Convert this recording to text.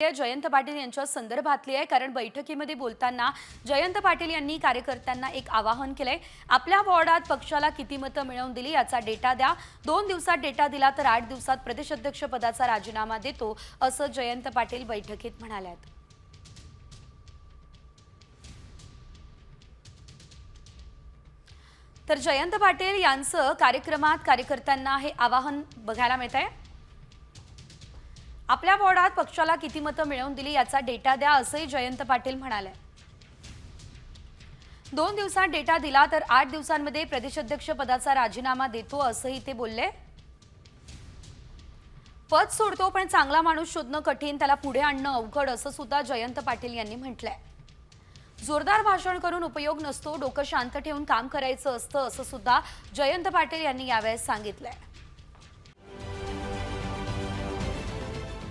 जयंत पाटील यांच्या संदर्भातली आहे. कारण बैठकीमध्ये बोलताना जयंत पाटील यांनी कार्यकर्त्यांना एक आवाहन केलंय. आपल्या वॉर्डात पक्षाला किती मतं मिळवून दिली याचा डेटा द्या. दोन दिवसात डेटा दिला तर आठ दिवसात प्रदेशाध्यक्ष पदाचा राजीनामा देतो असं जयंत पाटील बैठकीत म्हणाल्यात. आहेत तर जयंत पाटील यांचं कार्यक्रमात कार्यकर्त्यांना हे आवाहन बघायला मिळत आहे आपल्या वॉर्डात पक्षाला किती मतं मिळवून दिली याचा डेटा द्या असंही जयंत पाटील म्हणाले. दोन दिवसात डेटा दिला तर आठ दिवसांमध्ये प्रदेशाध्यक्ष पदाचा राजीनामा देतो असंही ते बोलले. पद सोडतो पण चांगला माणूस शोधणं कठीण त्याला पुढे आणणं अवघड असं सुद्धा जयंत पाटील यांनी म्हटलंय. जोरदार भाषण करून उपयोग नसतो डोकं शांत ठेवून काम करायचं असतं असं सुद्धा जयंत पाटील यांनी यावेळेस सांगितलंय.